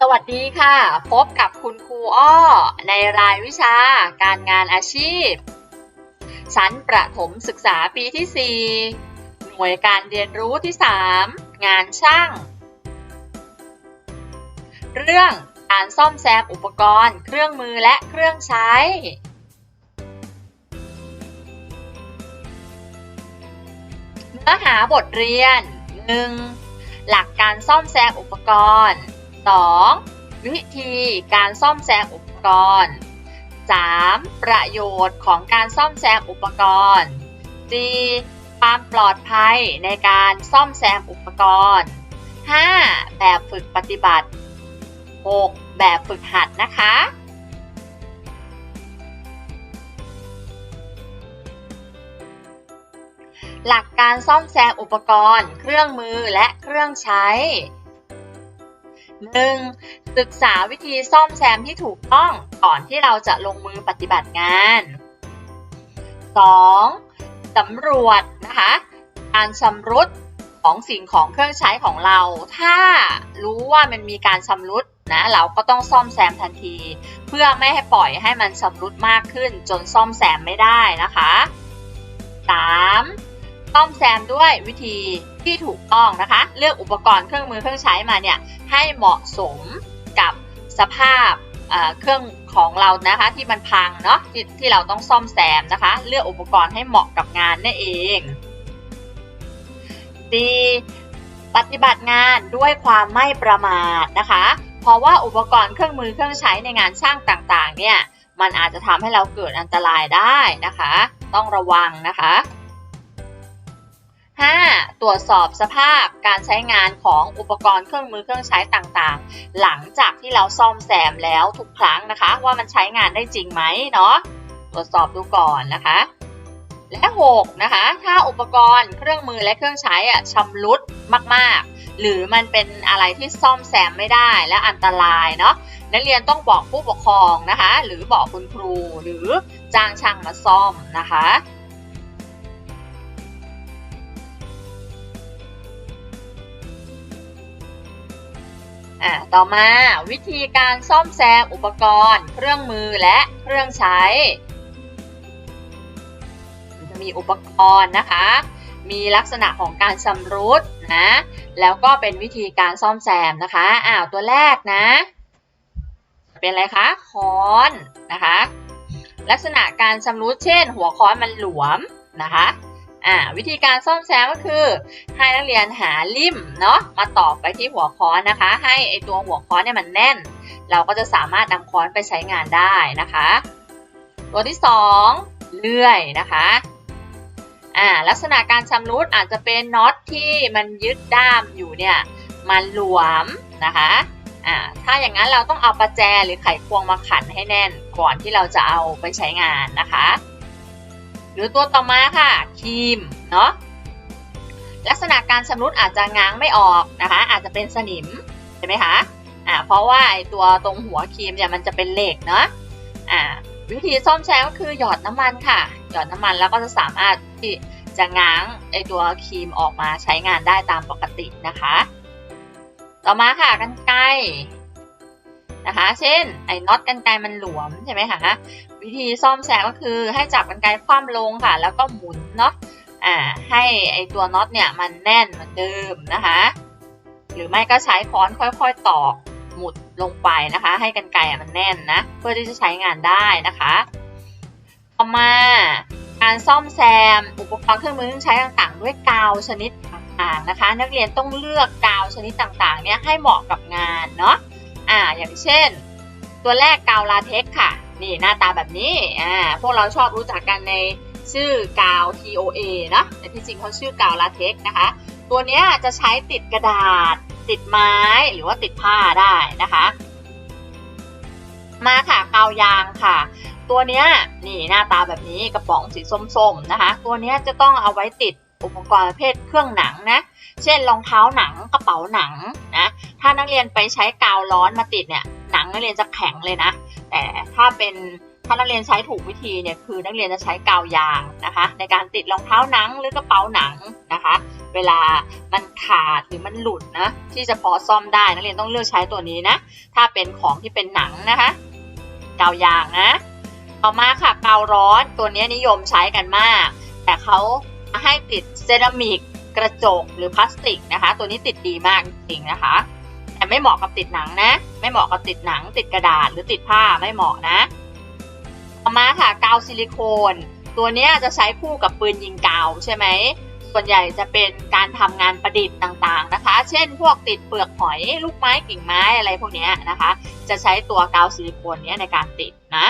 สวัสดีค่ะ พบกับคุณครูอ้อ ในรายวิชาการงานอาชีพ ชั้นประถมศึกษาปีที่ 4 หน่วยการเรียนรู้ที่ 3 งานช่าง เรื่องการซ่อมแซมอุปกรณ์ เครื่องมือและเครื่องใช้ เนื้อหาบทเรียน 1. หลักการซ่อมแซมอุปกรณ์ 2. วิธีการซ่อมแซมอุปกรณ์ 3. ประโยชน์ของการซ่อมแซมอุปกรณ์ 4. ความปลอดภัยในการซ่อมแซมอุปกรณ์ 5. แบบฝึกปฏิบัติ 6. แบบฝึกหัดนะคะหลักการซ่อมแซมอุปกรณ์ เครื่องมือและเครื่องใช้ 1. ศึกษาวิธีซ่อมแซมที่ถูกต้องก่อนที่เราจะลงมือปฏิบัติงาน 2. สำรวจนะคะการชำรุดของสิ่งของเครื่องใช้ของเรา ถ้ารู้ว่ามันมีการชำรุดนะเราก็ต้องซ่อมแซมทันที เพื่อไม่ให้ปล่อยให้มันชำรุดมากขึ้น จนซ่อมแซมไม่ได้นะคะ 3. ซ่อมแซมด้วยวิธี ที่ถูกต้องนะคะ เลือกอุปกรณ์เครื่องมือเครื่องใช้มาเนี่ยให้เหมาะสมกับสภาพเครื่องของเรานะคะที่มันพังเนาะที่ที่เราต้องซ่อมแซมนะคะ เลือกอุปกรณ์ให้เหมาะกับงานนั่นเอง 4. ปฏิบัติงานด้วยความไม่ประมาทนะคะ เพราะว่าอุปกรณ์เครื่องมือเครื่องใช้ในงานช่างต่างๆ เนี่ยมันอาจจะทำให้เราเกิดอันตรายได้นะคะ ต้องระวังนะคะ 5. ตรวจสอบสภาพการใช้งานของอุปกรณ์เครื่องมือเครื่องใช้ต่างๆ หลังจากที่เราซ่อมแซมแล้วทุกครั้งนะคะ ว่ามันใช้งานได้จริงไหมเนาะตรวจสอบดูก่อนนะคะ และ 6 นะคะ ถ้าอุปกรณ์เครื่องมือและเครื่องใช้อะชำรุดมากๆ หรือมันเป็นอะไรที่ซ่อมแซมไม่ได้และอันตรายเนาะนักเรียนต้องบอกผู้ปกครองนะคะ หรือบอกคุณครูหรือจ้างช่างมาซ่อมนะคะ อ่าต่อมาวิธีการซ่อมแซมอุปกรณ์ เครื่องมือและเครื่องใช้ จะมีอุปกรณ์นะคะ มีลักษณะของการชำรุดนะแล้วก็เป็นวิธีการซ่อมแซมนะคะอ้าวตัวแรกนะ เป็นอะไรคะค้อนนะคะ ลักษณะการชำรุดเช่น หัวค้อนมันหลวมนะคะ อ่าวิธีการซ่อมแซมก็คือ ให้นักเรียนหาลิ่มเนาะมาต่อไปที่หัวค้อนนะคะ ให้ไอตัวหัวค้อนเนี่ยมันแน่น เราก็จะสามารถนำค้อนไปใช้งานได้นะคะ ตัวที่สองเลื่อยนะคะอ่าลักษณะการชำรุดอาจจะเป็นน็อตที่มันยึดด้ามอยู่เนี่ยมันหลวมนะคะอ่าถ้าอย่างนั้นเราต้องเอาประแจหรือไขควงมาขันให้แน่นก่อนที่เราจะเอาไปใช้งานนะคะ หรือตัวต่อมาค่ะครีมเนาะลักษณะการชำรุดอาจจะง้างไม่ออกนะคะ อาจจะเป็นสนิมใช่ไหมคะอ่าเพราะว่าไอตัวตรงหัวครีมเนี่ยมันจะเป็นเหล็กเนาะอ่าวิธีซ่อมแซมก็คือหยอดน้ำมันค่ะ หยอดน้ำมันแล้วก็จะสามารถที่จะง้างไอตัวครีมออกมาใช้งานได้ตามปกตินะคะ ต่อมาค่ะกันไก นะคะ เช่น ไอ้น็อตกันไกมันหลวมใช่ไหมคะวิธีซ่อมแซมก็คือให้จับกันไกคว่ำลงค่ะ แล้วก็หมุนเนาะอ่าให้ไอ้ตัวน็อตเนี่ยมันแน่นเหมือนเดิมนะคะ หรือไม่ก็ใช้ค้อนค่อยๆตอกหมุดลงไปนะคะ ให้กันไกมันแน่นนะเพื่อที่จะใช้งานได้นะคะ ต่อมาการซ่อมแซมอุปกรณ์เครื่องมือเครื่องใช้ต่างๆ ด้วยกาวชนิดต่างๆนะคะ นักเรียนต้องเลือกกาวชนิดต่างๆเนี่ยให้เหมาะกับงานเนาะ อ่า อย่างเช่น ตัวแรกกาวลาเท็กค่ะ นี่หน้าตาแบบนี้ อ่า พวกเราชอบรู้จักกันในชื่อกาว TOA นะแต่ที่จริงเขาชื่อกาวลาเท็กนะคะ ตัวเนี้ยจะใช้ติดกระดาษ ติดไม้หรือว่าติดผ้าได้นะคะ มาค่ะกาวยางค่ะ ตัวเนี้ยนี่หน้าตาแบบนี้กระป๋องสีส้มๆนะคะ ตัวเนี้ยจะต้องเอาไว้ติด อุปกรณ์ประเภทเครื่องหนังนะ เช่นรองเท้าหนังกระเป๋าหนังนะ ถ้านักเรียนไปใช้กาวร้อนมาติดเนี่ยหนังนักเรียนจะแข็งเลยนะ แต่ถ้าเป็นถ้านักเรียนใช้ถูกวิธีเนี่ยคือนักเรียนจะใช้กาวยางนะคะ ในการติดรองเท้าหนังหรือกระเป๋าหนังนะคะ เวลามันขาดหรือมันหลุดนะที่จะพอซ่อมได้นักเรียนต้องเลือกใช้ตัวนี้นะ ถ้าเป็นของที่เป็นหนังนะคะกาวยางนะ ต่อมาค่ะกาวร้อนตัวนี้นิยมใช้กันมาก แต่เขา ให้ติดเซรามิกกระจกหรือพลาสติกนะคะ ตัวนี้ติดดีมากจริงๆนะคะ แต่ไม่เหมาะกับติดหนังนะ ไม่เหมาะกับติดหนัง ติดกระดาษหรือติดผ้าไม่เหมาะนะต่อมาค่ะกาวซิลิโคน ตัวนี้จะใช้คู่กับปืนยิงกาวใช่ไหมส่วนใหญ่จะเป็นการทำงานประดิษฐ์ต่างๆนะคะ เช่น พวกติดเปลือกหอยลูกไม้กิ่งไม้อะไรพวกนี้นะคะ จะใช้ตัวกาวซิลิโคนนี้ในการติดนะ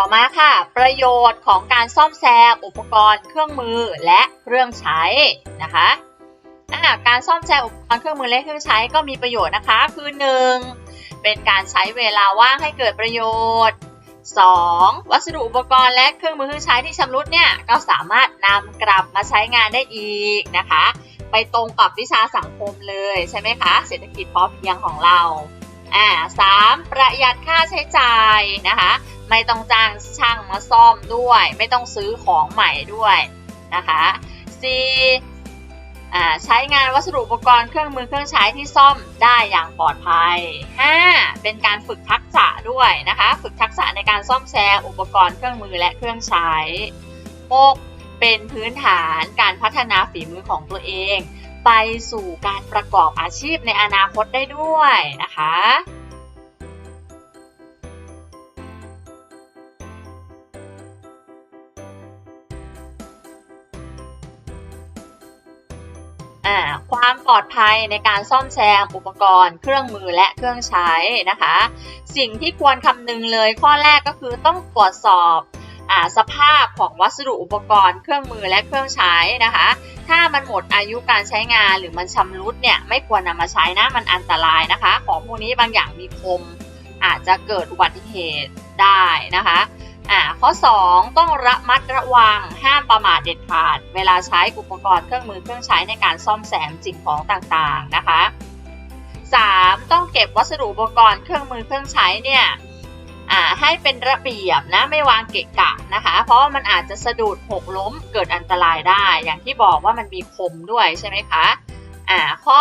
ต่อมาค่ะ ประโยชน์ของการซ่อมแซมอุปกรณ์เครื่องมือและเครื่องใช้นะคะการซ่อมแซมอุปกรณ์เครื่องมือและเครื่องใช้ก็มีประโยชน์นะคะ คือ 1. เป็นการใช้เวลาว่างให้เกิดประโยชน์ 2. วัสดุอุปกรณ์และเครื่องมือเครื่องใช้ที่ชำรุดเนี่ยก็สามารถนำกลับมาใช้งานได้อีกนะคะ ไปตรงกับวิชาสังคมเลยใช่ไหมคะ เศรษฐกิจพอเพียงของเรา อ่าสามประหยัดค่าใช้จ่ายนะคะ ไม่ต้องจ้างช่างมาซ่อมด้วย ไม่ต้องซื้อของใหม่ด้วยนะคะ 4. อ่าใช้งานวัสดุอุปกรณ์เครื่องมือเครื่องใช้ที่ซ่อมได้อย่างปลอดภัย 5. เป็นการฝึกทักษะด้วยนะคะ ฝึกทักษะในการซ่อมแซมอุปกรณ์เครื่องมือและเครื่องใช้ 6. เป็นพื้นฐานการพัฒนาฝีมือของตัวเอง ไปสู่การประกอบอาชีพในอนาคตได้ด้วยนะคะอ่าความปลอดภัยในการซ่อมแซมอุปกรณ์ เครื่องมือและเครื่องใช้นะคะ สิ่งที่ควรคำนึงเลยข้อแรกก็คือต้องตรวจสอบ สภาพของวัสดุอุปกรณ์เครื่องมือและเครื่องใช้นะคะ ถ้ามันหมดอายุการใช้งานหรือมันชำรุดเนี่ยไม่ควรนำมาใช้นะมันอันตรายนะคะ ของพวกนี้บางอย่างมีคม อาจจะเกิดอุบัติเหตุได้นะคะอ่าข้อ 2 ต้องระมัดระวังห้ามประมาทเด็ดขาด เวลาใช้อุปกรณ์เครื่องมือเครื่องใช้ในการซ่อมแซมสิ่งของต่างๆนะคะ 3. ต้องเก็บวัสดุอุปกรณ์เครื่องมือเครื่องใช้เนี่ย อ่าให้เป็นระเบียบนะไม่วางเกะกะนะคะ เพราะว่ามันอาจจะสะดุดหกล้มเกิดอันตรายได้ อย่างที่บอกว่ามันมีคมด้วยใช่ไหมคะอ่าข้อ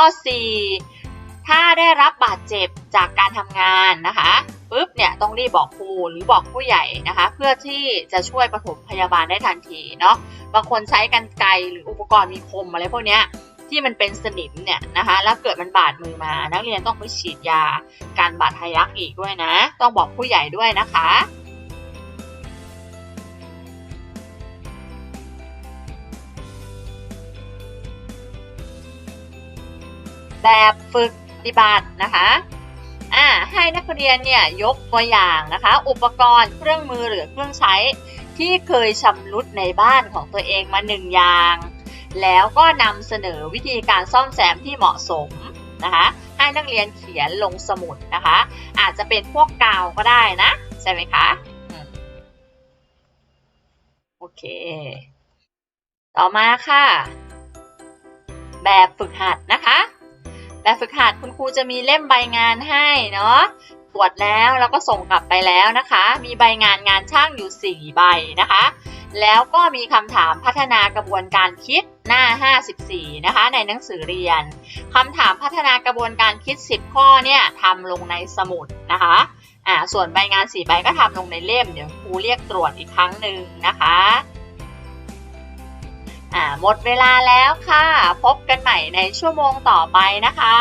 4 ถ้าได้รับบาดเจ็บจากการทำงานนะคะปุ๊บเนี่ยต้องรีบบอกครูหรือบอกผู้ใหญ่นะคะ เพื่อที่จะช่วยปฐมพยาบาลได้ทันทีเนาะบางคนใช้กันไกรหรืออุปกรณ์มีคมอะไรพวกเนี้ย ที่มันเป็นสนิมเนี่ยนะคะ แล้วเกิดมันบาดมือมา นักเรียนต้องไปฉีดยาการบาดทะยักอีกด้วยนะ ต้องบอกผู้ใหญ่ด้วยนะคะแบบฝึกปฏิบัตินะคะอ่าให้นักเรียนเนี่ยยกตัวอย่างนะคะ อุปกรณ์เครื่องมือหรือเครื่องใช้ที่เคยชำรุดในบ้านของตัวเองมาหนึ่งอย่าง แล้วก็นำเสนอวิธีการซ่อมแซมที่เหมาะสมนะคะให้นักเรียนเขียนลงสมุดนะคะ อาจจะเป็นพวกกาวก็ได้นะ ใช่ไหมคะโอเค ต่อมาค่ะ แบบฝึกหัดนะคะ แบบฝึกหัดคุณครูจะมีเล่มใบงานให้เนาะตรวจแล้วแล้วก็ส่งกลับไปแล้วนะคะ มีใบงานงานช่างอยู่ 4 ใบนะคะ แล้วก็มีคำถามพัฒนากระบวนการคิดหน้า 54 นะคะ ในหนังสือเรียนคำถามพัฒนากระบวนการคิด 10 ข้อเนี่ยทำลงในสมุดนะคะอ่าส่วนใบงาน4ใบก็ทำลงในเล่มเดี๋ยวครูเรียกตรวจอีกครั้งหนึ่งนะคะอ่าหมดเวลาแล้วค่ะ พบกันใหม่ในชั่วโมงต่อไปนะคะ